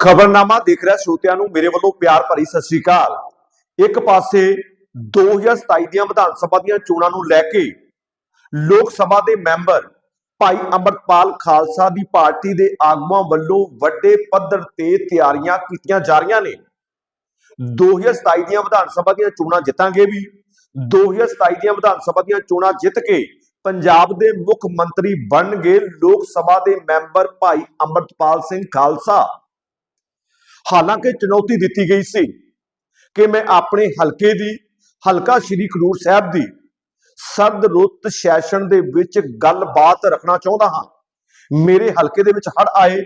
ਖਬਰਨਾਮਾ ਦੇਖ ਰਿਹਾ ਸਰੋਤਿਆਂ ਨੂੰ, ਮੇਰੇ ਵੱਲੋਂ ਪਿਆਰ ਭਰੀ ਸਤਿ ਸ੍ਰੀ ਅਕਾਲ। ਇੱਕ ਪਾਸੇ 2027 ਦੀਆਂ ਵਿਧਾਨ ਸਭਾ ਦੀਆਂ ਚੋਣਾਂ ਨੂੰ ਲੈ ਕੇ ਲੋਕ ਸਭਾ ਦੇ ਮੈਂਬਰ ਭਾਈ ਅੰਮ੍ਰਿਤਪਾਲ ਖਾਲਸਾ ਦੀ ਪਾਰਟੀ ਦੇ ਆਗੂਆਂ ਵੱਲੋਂ ਵੱਡੇ ਪੱਧਰ ਤੇ ਤਿਆਰੀਆਂ ਕੀਤੀਆਂ ਜਾ ਰਹੀਆਂ ਨੇ। 2027 ਦੀਆਂ ਵਿਧਾਨ ਸਭਾ ਦੀਆਂ ਚੋਣਾਂ ਜਿੱਤਾਂਗੇ ਵੀ 2027 ਦੀਆਂ ਵਿਧਾਨ ਸਭਾ ਦੀਆਂ ਚੋਣਾਂ ਜਿੱਤ ਕੇ ਪੰਜਾਬ ਦੇ ਮੁੱਖ ਮੰਤਰੀ ਬਣਨਗੇ ਲੋਕ ਸਭਾ ਦੇ ਮੈਂਬਰ ਭਾਈ ਅੰਮ੍ਰਿਤਪਾਲ ਸਿੰਘ ਖਾਲਸਾ। ਹਾਲਾਂਕਿ ਚੁਣੌਤੀ ਦਿੱਤੀ ਗਈ ਸੀ ਕਿ ਮੈਂ ਆਪਣੇ ਹਲਕੇ ਦੀ, ਹਲਕਾ ਸ਼੍ਰੀ ਖਡੂਰ ਸਾਹਿਬ ਦੀ ਸਰਦ ਰੁੱਤ ਸੈਸ਼ਨ ਦੇ ਵਿੱਚ ਗੱਲਬਾਤ ਰੱਖਣਾ ਚਾਹੁੰਦਾ ਹਾਂ। ਮੇਰੇ ਹਲਕੇ ਦੇ ਵਿੱਚ ਹੜ ਆਏ,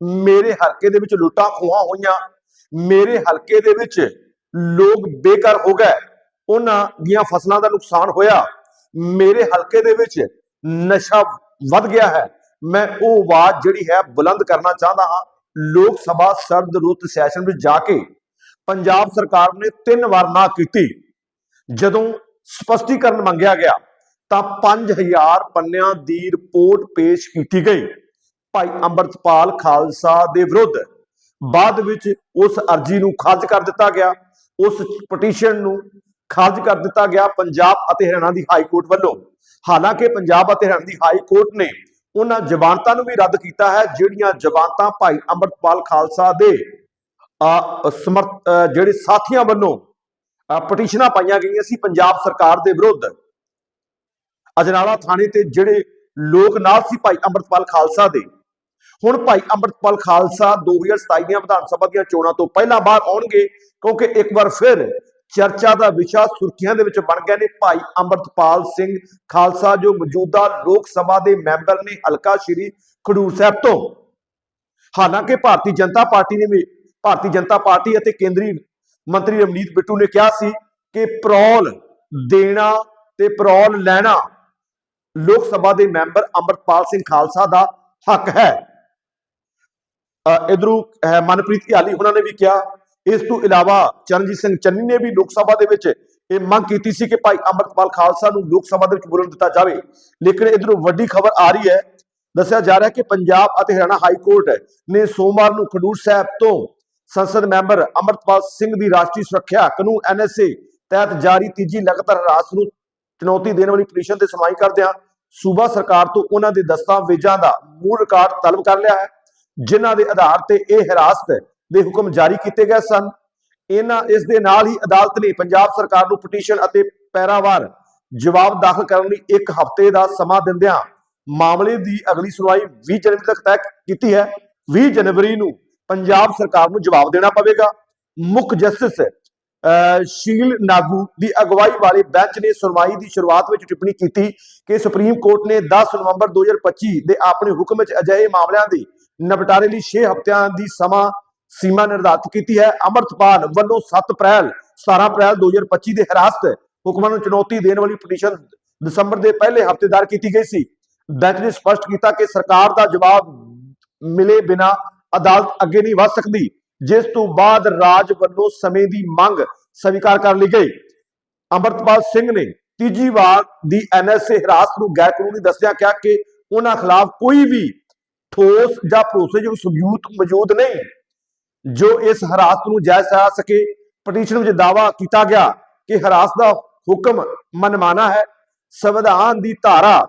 ਮੇਰੇ ਹਲਕੇ ਦੇ ਵਿੱਚ ਲੁੱਟਾਂ ਖੋਹਾਂ ਹੋਈਆਂ, ਮੇਰੇ ਹਲਕੇ ਦੇ ਵਿੱਚ ਲੋਕ ਬੇਘਰ ਹੋ ਗਏ, ਉਹਨਾਂ ਦੀਆਂ ਫਸਲਾਂ ਦਾ ਨੁਕਸਾਨ ਹੋਇਆ, ਮੇਰੇ ਹਲਕੇ ਦੇ ਵਿੱਚ ਨਸ਼ਾ ਵੱਧ ਗਿਆ ਹੈ। ਮੈਂ ਉਹ ਆਵਾਜ਼ ਜਿਹੜੀ ਹੈ ਬੁਲੰਦ ਕਰਨਾ ਚਾਹੁੰਦਾ ਹਾਂ। ਲੋਕ ਸਭਾ ਸਰਦ ਸੈਸ਼ਨ ਵਿੱਚ ਜਾ ਕੇ ਪੰਜਾਬ ਸਰਕਾਰ ਨੇ ਤਿੰਨ ਵਾਰ ਨਾ ਕੀਤੀ। ਜਦੋਂ ਸਪਸ਼ਟੀਕਰਨ ਮੰਗਿਆ ਗਿਆ, ਤਾਂ 5000 ਪੰਨਿਆਂ ਦੀ ਰਿਪੋਰਟ ਪੇਸ਼ ਕੀਤੀ ਗਈ। ਭਾਈ ਅੰਮ੍ਰਿਤਪਾਲ ਖਾਲਸਾ ਦੇ ਵਿਰੁੱਧ ਬਾਅਦ ਵਿੱਚ ਉਸ ਅਰਜੀ ਨੂੰ ਖਾਰਜ ਕਰ ਦਿੱਤਾ ਗਿਆ। ਉਸ ਪਟੀਸ਼ਨ ਨੂੰ ਖਾਰਜ ਕਰ ਦਿੱਤਾ ਗਿਆ ਪੰਜਾਬ ਅਤੇ ਹਰਿਆਣਾ ਦੀ ਹਾਈ ਕੋਰਟ ਵੱਲੋਂ। ਹਾਲਾਂਕਿ ਪੰਜਾਬ ਅਤੇ ਹਰਿਆਣਾ ਦੀ ਹਾਈ ਕੋਰਟ ਨੇ ਉਹਨਾਂ ਜ਼ਮਾਨਤਾਂ ਨੂੰ ਵੀ ਰੱਦ ਕੀਤਾ ਹੈ, ਜਿਹੜੀਆਂ ਜ਼ਮਾਨਤਾਂ ਭਾਈ ਅੰਮ੍ਰਿਤਪਾਲ ਖਾਲਸਾ ਦੇ ਸਮਰਥ ਜਿਹੜੇ ਸਾਥੀਆਂ ਵੱਲੋਂ ਪਟੀਸ਼ਨਾਂ ਪਾਈਆਂ ਗਈਆਂ ਸੀ ਪੰਜਾਬ ਸਰਕਾਰ ਦੇ ਵਿਰੁੱਧ। ਅਜਨਾਲਾ ਥਾਣੇ ਤੇ ਜਿਹੜੇ ਲੋਕ ਨਾਲ ਸੀ ਭਾਈ ਅੰਮ੍ਰਿਤਪਾਲ ਖਾਲਸਾ ਦੇ, ਹੁਣ ਭਾਈ ਅੰਮ੍ਰਿਤਪਾਲ ਖਾਲਸਾ 2027 ਦੀਆਂ ਵਿਧਾਨ ਸਭਾ ਦੀਆਂ ਚੋਣਾਂ ਤੋਂ ਪਹਿਲਾਂ ਬਾਹਰ ਆਉਣਗੇ, ਕਿਉਂਕਿ ਇੱਕ ਵਾਰ ਫਿਰ ਚਰਚਾ ਦਾ ਵਿਸ਼ਾ ਸੁਰਖੀਆਂ ਦੇ ਵਿੱਚ ਬਣ ਗਏ ਨੇ। ਭਾਈ ਅੰਮ੍ਰਿਤਪਾਲ ਸਿੰਘ ਖਾਲਸਾ ਜੋ ਮੌਜੂਦਾ ਲੋਕ ਸਭਾ ਦੇ ਮੈਂਬਰ ਨੇ ਹਲਕਾ ਸ਼੍ਰੀ ਖਡੂਰ ਸਾਹਿਬ ਤੋਂ। ਹਾਲਾਂਕਿ ਭਾਰਤੀ ਜਨਤਾ ਪਾਰਟੀ ਨੇ ਵੀ, ਭਾਰਤੀ ਜਨਤਾ ਪਾਰਟੀ ਅਤੇ ਕੇਂਦਰੀ ਮੰਤਰੀ ਰਮਨੀਤ ਬਿੱਟੂ ਨੇ ਕਿਹਾ ਸੀ ਕਿ ਪ੍ਰੋਲ ਦੇਣਾ ਤੇ ਪ੍ਰੋਲ ਲੈਣਾ ਲੋਕ ਸਭਾ ਦੇ ਮੈਂਬਰ ਅੰਮ੍ਰਿਤਪਾਲ ਸਿੰਘ ਖਾਲਸਾ ਦਾ ਹੱਕ ਹੈ। ਇਧਰੋਂ ਮਨਪ੍ਰੀਤ ਇਆਲੀ ਉਹਨਾਂ ਨੇ ਵੀ ਕਿਹਾ ਇਸ ਤੋਂ ਇਲਾਵਾ ਚਰਨਜੀਤ ਸਿੰਘ ਚੰਨੀ ਨੇ ਵੀ ਲੋਕ ਸਭਾ ਦੇ ਵਿੱਚ ਇਹ ਮੰਗ ਕੀਤੀ ਸੀ ਕਿ ਭਾਈ ਅੰਮ੍ਰਿਤਪਾਲ ਖਾਲਸਾ ਨੂੰ ਲੋਕ ਸਭਾ ਦੇ ਵਿੱਚ ਬੋਲਣ ਦਿੱਤਾ ਜਾਵੇ। ਲੇਕਿਨ ਇਧਰੋਂ ਵੱਡੀ ਖਬਰ ਆ ਰਹੀ ਹੈ, ਦੱਸਿਆ ਜਾ ਰਿਹਾ ਹੈ ਕਿ ਪੰਜਾਬ ਅਤੇ ਹਰਿਆਣਾ ਹਾਈ ਕੋਰਟ ਨੇ ਸੋਮਵਾਰ ਨੂੰ ਖਡੂਰ ਸਾਹਿਬ ਤੋਂ ਸੰਸਦ ਮੈਂਬਰ ਅੰਮ੍ਰਿਤਪਾਲ ਸਿੰਘ ਦੀ ਰਾਸ਼ਟਰੀ ਸੁਰੱਖਿਆ ਕਾਨੂੰਨ ਐਨਐਸਏ ਤਹਿਤ ਜਾਰੀ ਤੀਜੀ ਲਗਾਤਾਰ ਹਰਾਸ ਨੂੰ ਚੁਣੌਤੀ ਦੇਣ ਵਾਲੀ ਪਟੀਸ਼ਨ ਤੇ ਸੁਣਵਾਈ ਕਰਦਿਆਂ ਸੂਬਾ ਸਰਕਾਰ ਤੋਂ ਉਹਨਾਂ ਦੇ ਦਸਤਾਵੇਜ਼ਾਂ ਦਾ ਮੂਲ ਰਿਕਾਰਡ ਤਲਬ ਕਰ ਲਿਆ ਹੈ, ਜਿਨ੍ਹਾਂ ਦੇ ਆਧਾਰ ਤੇ ਇਹ ਹਿਰਾਸਤ ਦੇ ਹੁਕਮ ਜਾਰੀ ਕੀਤੇ ਗਏ ਸਨ। ਇਹਨਾਂ ਇਸ ਦੇ ਨਾਲ ਹੀ ਅਦਾਲਤ ਨੇ ਪੰਜਾਬ ਸਰਕਾਰ ਨੂੰ ਪਟੀਸ਼ਨ ਅਤੇ ਪੈਰਾਵਾਰ ਜਵਾਬ ਦਾਖਲ ਕਰਨ ਲਈ ਇੱਕ ਹਫ਼ਤੇ ਦਾ ਸਮਾਂ ਦਿੰਦਿਆਂ ਮਾਮਲੇ ਦੀ ਅਗਲੀ ਸੁਣਵਾਈ 20 ਜਨਵਰੀ ਤੱਕ ਤੈਅ ਕੀਤੀ ਹੈ। 20 ਜਨਵਰੀ ਨੂੰ ਪੰਜਾਬ ਸਰਕਾਰ ਨੂੰ ਜਵਾਬ ਦੇਣਾ ਪਵੇਗਾ। ਮੁੱਖ ਜਸਟਿਸ ਸ਼ੀਲ ਨਾਗੂ ਦੀ ਅਗਵਾਈ ਵਾਲੇ ਬੈਂਚ ਨੇ ਸੁਣਵਾਈ ਦੀ ਸ਼ੁਰੂਆਤ ਵਿੱਚ ਟਿੱਪਣੀ ਕੀਤੀ ਕਿ ਸੁਪਰੀਮ ਕੋਰਟ ਨੇ 10 ਨਵੰਬਰ 2025 ਦੇ ਆਪਣੇ ਹੁਕਮ ਵਿੱਚ ਅਜਿਹੇ ਮਾਮਲਿਆਂ ਦੇ ਨਿਪਟਾਰੇ ਲਈ 6 ਹਫ਼ਤਿਆਂ ਦੀ ਸਮਾਂ ਸੀਮਾ ਨਿਰਧਾਰਤ ਕੀਤੀ ਹੈ। ਅਮਰਤਪਾਲ ਵੱਲੋਂ 7 ਅਪ੍ਰੈਲ 17 ਅਪ੍ਰੈਲ 2025 ਦੇ ਹਿਰਾਸਤ ਹੁਕਮਾਂ ਨੂੰ ਚੁਣੌਤੀ ਦੇਣ ਵਾਲੀ ਪਟੀਸ਼ਨ ਦਸੰਬਰ ਦੇ ਪਹਿਲੇ ਹਫ਼ਤੇ ਦਾਇਰ ਕੀਤੀ ਗਈ ਸੀ। ਬੈਂਚ ਨੇ ਸਪਸ਼ਟ ਕੀਤਾ ਕਿ ਸਰਕਾਰ ਦਾ ਜਵਾਬ ਮਿਲੇ ਬਿਨਾ ਅਦਾਲਤ ਅੱਗੇ ਨਹੀਂ ਵਧ ਸਕਦੀ, ਜਿਸ ਤੋਂ ਬਾਅਦ ਰਾਜ ਵੱਲੋਂ ਸਮੇਂ ਦੀ ਮੰਗ ਸਵੀਕਾਰ ਕਰ ਲਈ ਗਈ। ਅੰਮ੍ਰਿਤਪਾਲ ਸਿੰਘ ਨੇ ਤੀਜੀ ਵਾਰ ਦੀ ਐਨਐਸਏ ਹਿਰਾਸਤ ਨੂੰ ਗੈਰ ਕਾਨੂੰਨੀ ਦੱਸਦਿਆਂ ਕਿਹਾ ਕਿ ਉਹਨਾਂ ਖਿਲਾਫ ਕੋਈ ਵੀ ਠੋਸ ਜਾਂ ਭਰੋਸੇਯੋਗ ਸਬੂਤ ਮੌਜੂਦ ਨਹੀਂ। ਜੋ ਇਸ ਹਰਾਸਤ ਨੂੰ ਜਾਇਜ਼ ਠਹਿਰਾ ਸਕੇ, ਪਟੀਸ਼ਨ ਵਿੱਚ ਦਾਵਾ ਕੀਤਾ ਗਿਆ ਕਿ ਹਰਾਸਤ ਦਾ ਹੁਕਮ ਮਨਮਾਨਾ ਹੈ। ਸੰਵਿਧਾਨ ਦੀ ਧਾਰਾ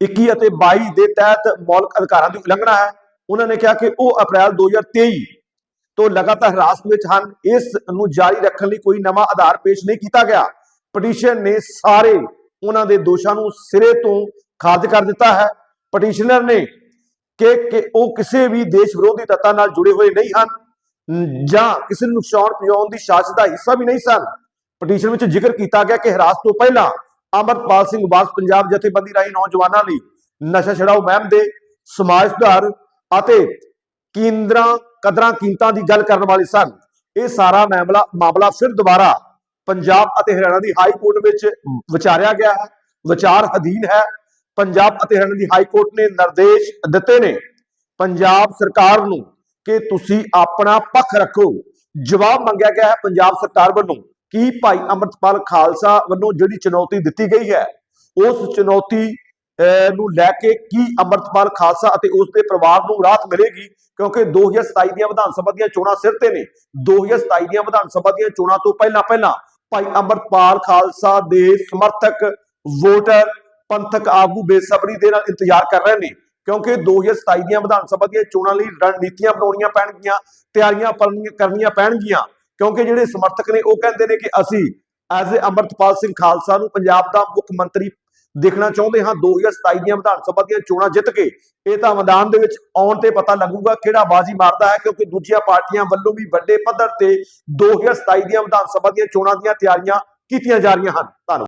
21 ਅਤੇ 22 ਦੇ ਤਹਿਤ ਮੌਲਿਕ ਅਧਿਕਾਰਾਂ ਦੀ ਉਲੰਘਣਾ ਹੈ। ਉਹਨਾਂ ਨੇ ਕਿਹਾ ਕਿ ਉਹ ਅਪ੍ਰੈਲ 2023 ਤੋਂ ਲਗਾਤਾਰ ਹਿਰਾਸਤ ਵਿੱਚ ਹਨ। ਇਸ ਨੂੰ ਜਾਰੀ ਰੱਖਣ ਲਈ ਕੋਈ ਨਵਾਂ ਆਧਾਰ ਪੇਸ਼ ਨਹੀਂ ਕੀਤਾ ਗਿਆ। ਪਟੀਸ਼ਨ ਨੇ ਸਾਰੇ ਉਹਨਾਂ ਦੇ ਦੋਸ਼ਾਂ ਨੂੰ ਸਿਰੇ ਤੋਂ ਖਾਰਜ ਕਰ ਦਿੱਤਾ ਹੈ। ਪਟੀਸ਼ਨਰ ਨੇ ਕਿ ਕਿ ਉਹ ਕਿਸੇ ਵੀ ਦੇਸ਼ ਵਿਰੋਧੀ ਤੱਤਾਂ ਨਾਲ ਜੁੜੇ ਹੋਏ ਨਹੀਂ ਹਨ ਜਾਂ ਕਿਸੇ ਨੂੰ ਨੁਕਸਾਨ ਪਹੁੰਚਾਉਣ ਦੀ ਸਾਜ਼ਿਸ਼ ਦਾ ਹਿੱਸਾ ਵੀ ਨਹੀਂ ਸਨ। ਪਟੀਸ਼ਨ ਵਿੱਚ ਜ਼ਿਕਰ ਕੀਤਾ ਗਿਆ ਕਿ ਹਿਰਾਸਤ ਤੋਂ ਪਹਿਲਾਂ ਅਮਰਪਾਲ ਸਿੰਘ ਵਾਸ ਪੰਜਾਬ ਜਥੇਬੰਦੀ ਰਾਹੀਂ ਨੌਜਵਾਨਾਂ ਲਈ ਨਸ਼ਾ ਛਡਾਓ ਮੁਹਿੰਮ ਦੇ ਸਮਾਜ ਸੁਧਾਰ ਅਤੇ ਕੇਂਦਰਾਂ, ਕਦਰਾਂ ਕੀਮਤਾਂ ਦੀ ਗੱਲ ਕਰਨ ਵਾਲੇ ਸਨ। ਇਹ ਸਾਰਾ ਮਾਮਲਾ ਮਾਮਲਾ ਫਿਰ ਦੁਬਾਰਾ ਪੰਜਾਬ ਅਤੇ ਹਰਿਆਣਾ ਦੀ ਹਾਈ ਕੋਰਟ ਵਿੱਚ ਵਿਚਾਰਿਆ ਗਿਆ ਹੈ। ਵਿਚਾਰ ਅਧੀਨ ਹੈ। ਪੰਜਾਬ ਅਤੇ ਹਰਿਆਣਾ ਦੀ ਹਾਈ ਕੋਰਟ ਨੇ ਨਿਰਦੇਸ਼ ਦਿੱਤੇ ਨੇ, ਪੰਜਾਬ ਸਰਕਾਰ ਨੂੰ ਕਿ ਤੁਸੀਂ ਆਪਣਾ ਪੱਖ ਰੱਖੋ। ਜਵਾਬ ਮੰਗਿਆ ਗਿਆ ਹੈ ਪੰਜਾਬ ਸਰਕਾਰ ਵੱਲੋਂ ਕਿ ਭਾਈ ਅੰਮ੍ਰਿਤਪਾਲ ਖਾਲਸਾ ਵੱਲੋਂ ਜਿਹੜੀ ਚੁਣੌਤੀ ਦਿੱਤੀ ਗਈ ਹੈ, ਉਸ ਚੁਣੌਤੀ ਨੂੰ ਲੈ ਕੇ ਕੀ ਅੰਮ੍ਰਿਤਪਾਲ ਖਾਲਸਾ ਅਤੇ ਉਸ ਦੇ ਪਰਿਵਾਰ ਨੂੰ ਰਾਹਤ ਮਿਲੇਗੀ? ਕਿਉਂਕਿ 2027 ਦੀਆਂ ਵਿਧਾਨ ਸਭਾ ਦੀਆਂ ਚੋਣਾਂ ਸਿਰ ਤੇ ਨੇ। 2027 ਦੀਆਂ ਵਿਧਾਨ ਸਭਾ ਦੀਆਂ ਚੋਣਾਂ ਤੋਂ ਪਹਿਲਾਂ ਪਹਿਲਾਂ ਭਾਈ ਅੰਮ੍ਰਿਤਪਾਲ ਖਾਲਸਾ ਦੇ ਸਮਰਥਕ ਵੋਟਰ ਪੰਥਕ ਆਗੂ ਬੇਸਬਰੀ ਦੇ ਨਾਲ ਇੰਤਜ਼ਾਰ ਕਰ ਰਹੇ ਨੇ, ਕਿਉਂਕਿ 2027 ਦੀਆਂ ਵਿਧਾਨ ਸਭਾ ਦੀਆਂ ਚੋਣਾਂ ਲਈ ਰਣਨੀਤੀਆਂ ਬਣਾਉਣੀਆਂ ਪੈਣਗੀਆਂ, ਤਿਆਰੀਆਂ ਕਰਨੀਆਂ- ਪੈਣਗੀਆਂ, ਕਿਉਂਕਿ ਜਿਹੜੇ ਸਮਰਥਕ ਨੇ ਉਹ ਕਹਿੰਦੇ ਨੇ ਕਿ ਅਸੀਂ ਐਜ਼ ਏ ਅੰਮ੍ਰਿਤਪਾਲ ਸਿੰਘ ਖਾਲਸਾ ਨੂੰ ਪੰਜਾਬ ਦਾ ਮੁੱਖ ਮੰਤਰੀ ਦੇਖਣਾ ਚਾਹੁੰਦੇ ਹਾਂ 2027 ਦੀਆਂ ਵਿਧਾਨ ਸਭਾ ਦੀਆਂ ਚੋਣਾਂ ਜਿੱਤ ਕੇ, ਇਹ ਤਾਂ ਮੈਦਾਨ ਦੇ ਵਿੱਚ ਆਉਣ ਤੇ ਪਤਾ ਲੱਗੂਗਾ ਕਿਹੜਾ ਬਾਜ਼ੀ ਮਾਰਦਾ ਹੈ, ਕਿਉਂਕਿ ਦੂਜੀਆਂ ਪਾਰਟੀਆਂ ਵੱਲੋਂ ਵੀ ਵੱਡੇ ਪੱਧਰ ਤੇ 2027 ਦੀਆਂ ਵਿਧਾਨ ਸਭਾ ਦੀਆਂ ਚੋਣਾਂ ਦੀਆਂ ਤਿਆਰੀਆਂ ਕੀਤੀਆਂ ਜਾ ਰਹੀਆਂ ਹਨ। ਧੰਨਵਾਦ।